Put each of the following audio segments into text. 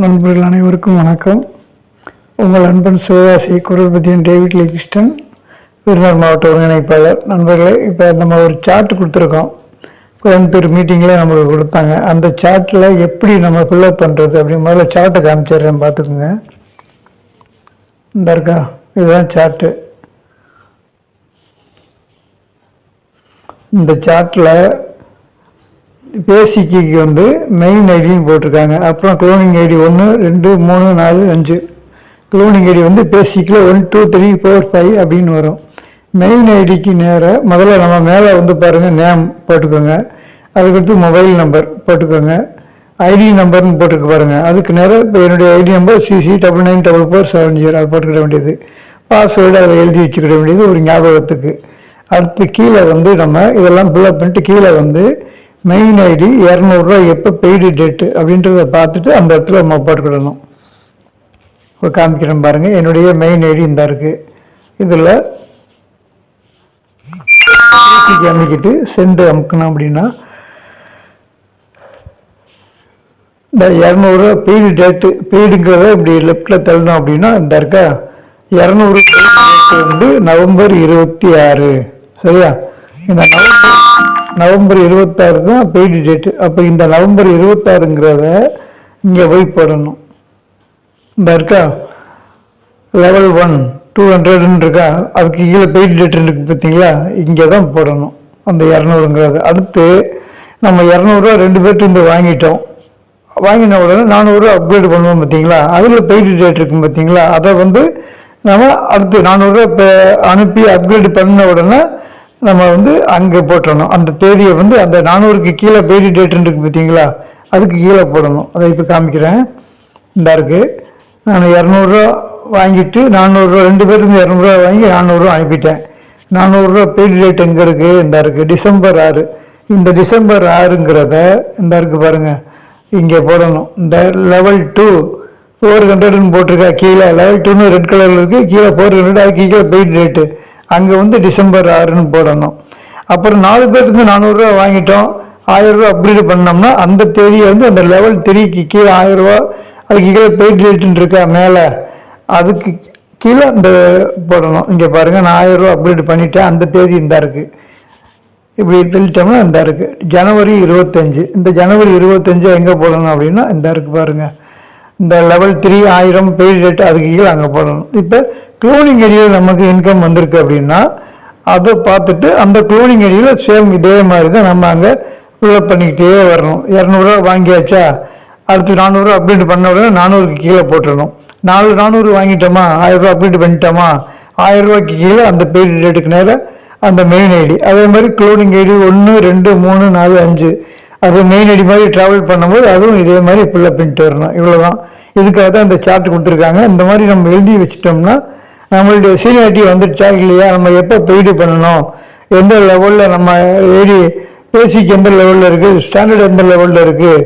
நண்பர்கள் அனைவருக்கும் வணக்கம். உங்கள் அன்பன் சிவகாசி குரல்பதியன் டேவிட் லிபிஸ்டன் விருதுநகர் மாவட்ட ஒருங்கிணைப்பாளர். நண்பர்களே இப்போ நம்ம ஒரு சார்ட் கொடுத்துருக்கோம். கோயம்புத்தூர் மீட்டிங்கில் நம்மளுக்கு கொடுத்தாங்க. அந்த சார்ட்டில் எப்படி நம்ம ஃபில்லப் பண்ணுறது அப்படி முதல்ல சார்ட்டை காமிச்சிடுறேன் பார்த்துக்குங்க. இந்த இருக்கா? இதுதான் சார்ட்டு இந்த சார்ட்டில் பேசிக்கு வந்து மெயின் ஐடின்னு போட்டிருக்காங்க. அப்புறம் க்ளோனிங் ஐடி ஒன்று ரெண்டு மூணு நாலு அஞ்சு. க்ளோனிங் ஐடி வந்து பேசிக்கில் one two three four five அப்படின்னு வரும். மெயின் ஐடிக்கு நேராக முதல்ல நம்ம மேலே வந்து பாருங்கள் நேம் போட்டுக்கோங்க. அதுக்கடுத்து மொபைல் நம்பர் போட்டுக்கோங்க. ஐடி நம்பர்னு போட்டுக்க பாருங்கள் அதுக்கு நேராக இப்போ என்னுடைய ID number CC double nine double four seven zero அது போட்டுக்கிட வேண்டியது. பாஸ்வேர்டு அதில் எழுதி வச்சுக்கிட வேண்டியது ஒரு ஞாபகத்துக்கு. அடுத்து கீழே வந்து நம்ம இதெல்லாம் ஃபில்லப் பண்ணிட்டு கீழே வந்து மெயின் ஐடி இரநூறுவா எப்போ பெய்டு டேட்டு அப்படின்றத பார்த்துட்டு அந்த இடத்துல நம்ம போட்டுக்கிடணும் இப்போ காமிக்கிறேன் பாருங்கள் என்னுடைய மெயின் ஐடி இந்த இருக்குது இதில் அமைக்கிட்டு செண்டு அமுக்கணும் அப்படின்னா இந்த இரநூறுவா பெய்டு டேட்டு பெய்டுங்கிறத இப்படி லெஃப்டில் தள்ளணும் அப்படின்னா இந்த இருக்கா? இரநூறு வந்து நவம்பர் இருபத்தி ஆறு. சரியா? இந்த நவம்பர் நவம்பர் இருபத்தாறு தான் பெய்டு டேட்டு அப்போ இந்த நவம்பர் இருபத்தாறுங்கிறத இங்கே போய் போடணும். இந்த இருக்கா? லெவல் ஒன் டூ ஹண்ட்ரட்னு இருக்கா? அதுக்கு கீழே பெய்டு டேட் இருக்குது பார்த்தீங்களா இங்கே தான் போடணும் அந்த இரநூறுங்கிறது. அடுத்து நம்ம இரநூறுவா ரெண்டு பேர்ட்டு இந்த வாங்கிட்டோம். வாங்கின உடனே நானூறுரூவா அப்கிரேட் பண்ணுவோம் பார்த்தீங்களா அதில் பெய்டு டேட் இருக்கும் பார்த்தீங்களா அதை வந்து நம்ம அடுத்து நானூறுரூவா இப்போ அனுப்பி அப்கிரேட் பண்ண உடனே நம்ம வந்து அங்கே போட்டணும். அந்த தேதியை வந்து அந்த நானூறுக்கு கீழே பேடி டேட்டுன்னு இருக்குது பார்த்தீங்களா? அதுக்கு கீழே போடணும். அதை இப்போ காமிக்கிறேன். இந்த இருக்குது நான் இரநூறுவா வாங்கிட்டு நானூறுரூவா ரெண்டு பேருக்கு இரநூறுவா வாங்கி நானூறுரூவா அனுப்பிட்டேன். நானூறுரூவா பெய்டு டேட் எங்கே இருக்குது இந்த இருக்குது டிசம்பர் ஆறு. இந்த டிசம்பர் ஆறுங்கிறத இந்த இருக்குது பாருங்கள் இங்கே போடணும். இந்த லெவல் டூ ஃபோர் ஹண்ட்ரட்னு போட்டிருக்கா கீழே. லெவல் டூன்னு ரெட் கலரில் இருக்குது கீழே ஃபோர் ஹண்ட்ரட் அதுக்கு கீழே பெய்டு ரேட்டு அங்கே வந்து டிசம்பர் ஆறுன்னு போடணும். அப்புறம் நாலு பேருக்கு நானூறுரூவா வாங்கிட்டோம். ஆயிரரூவா அப்கிரேட் பண்ணோம்னா அந்த தேதியை வந்து அந்த லெவல் த்ரீக்கு கீழே ஆயிரரூவா அதுக்கு கீழே பெய்டு ரேட்டுன்னு இருக்கா மேலே அதுக்கு கீழே இந்த போடணும். இங்கே பாருங்கள் நான் ஆயிரரூவா அப்கிரேட் பண்ணிட்டேன். அந்த தேதி இந்த இருக்குது இப்படி தள்ளிட்டோம்னா இந்த இருக்குது ஜனவரி இருபத்தஞ்சு. இந்த ஜனவரி இருபத்தஞ்சு எங்கே போடணும் அப்படின்னா இந்த இருக்குது பாருங்கள் இந்த லெவல் த்ரீ ஆயிரம் பெய்ட் ரேட் அதுக்கு கீழே அங்கே போடணும். இப்போ க்ளோனிங் ஏரியாவில் நமக்கு இன்கம் வந்திருக்கு அப்படின்னா அதை பார்த்துட்டு அந்த க்ளோனிங் ஏரியாவில் சேம் இதே மாதிரி தான் நம்ம அங்கே ஃபில்லப் பண்ணிக்கிட்டே வரணும். இரநூறுவா வாங்கியாச்சா? அடுத்து நானூறு அப்டேட் பண்ண உடனே நானூறுக்கு கீழே போட்டுடணும் நாலு நானூறு வாங்கிட்டோமா? ஆயிரரூவா அப்டேட் பண்ணிட்டோமா? ஆயிரரூவாய்க்கு கீழே அந்த பெய்டு ரேட்டுக்கு நேரம் அந்த மெயின் ஐடி அதே மாதிரி க்ளோனிங் ஐடி ஒன்று ரெண்டு மூணு நாலு அஞ்சு. அது மெயின் அடி மாதிரி ட்ராவல் பண்ணும்போது அதுவும் இதே மாதிரி ஃபுல்லாக பண்ணிட்டு வரணும். இவ்வளோதான் இதுக்காக தான் இந்த சார்ட் கொடுத்துருக்காங்க. இந்த மாதிரி நம்ம எழுதி வச்சுட்டோம்னா நம்மளுடைய சீனியாரிட்டி வந்துடுச்சா இல்லையா? நம்ம எப்போ பெய்டு பண்ணணும்? எந்த லெவலில் நம்ம ஏடி பேசிக் எந்த லெவலில் இருக்குது ஸ்டாண்டர்ட் எந்த லெவலில் இருக்குது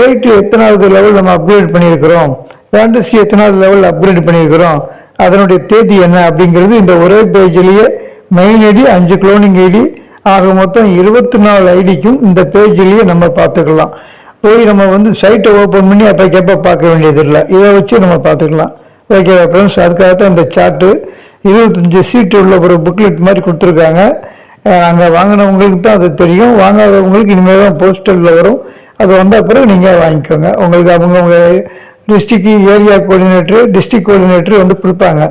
எயிட் எத்தனாவது லெவல் நம்ம அப்கிரேட் பண்ணியிருக்கிறோம்? ஃபேண்டசி எத்தனாவது லெவல் அப்கிரேட் பண்ணியிருக்கிறோம்? அதனுடைய தேதி என்ன அப்படிங்கிறது இந்த ஒரே பேஜ்லேயே மெயின் ஐடி அஞ்சு க்ளோனிங் ஐடி ஆக மொத்தம் இருபத்தி நாலு ஐடிக்கும் இந்த பேஜ்லேயே நம்ம பார்த்துக்கலாம். போய் நம்ம வந்து சைட்டை ஓப்பன் பண்ணி அப்போ கேப்ப பார்க்க வேண்டியதில்லை இதை வச்சு நம்ம பார்த்துக்கலாம். ஓகே ஃப்ரெண்ட்ஸ் அதுக்காக தான் இந்த சார்ட்டு இருபத்தஞ்சி சீட்டு உள்ள ஒரு புக்லெட் மாதிரி கொடுத்துருக்காங்க. அங்கே வாங்கினவங்களுக்கு தான் அது தெரியும். வாங்காதவங்களுக்கு இனிமேல் தான் போஸ்டலில் வரும். அது வந்த பிறகு நீங்கள் வாங்கிக்கோங்க. உங்களுக்கு அவங்கவுங்க டிஸ்ட்ரிக்கு district area coordinator district coordinator வந்து கொடுப்பாங்க.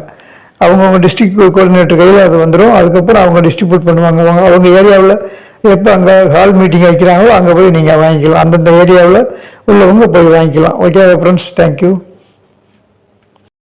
அவங்கவுங்க டிஸ்ட்ரிக்ட் கோஆர்டினேட்டர் கையில் அது வந்துடும் அதுக்கப்புறம் அவங்க டிஸ்ட்ரிபியூட் பண்ணுவாங்க. அவங்க அவங்க ஏரியாவில் எப்போ அங்கே ஹால் மீட்டிங் வைக்கிறாங்களோ அங்கே போய் நீங்கள் வாங்கிக்கலாம். அந்தந்த ஏரியாவில் உள்ளவங்க போய் வாங்கிக்கலாம். Okay friends thank you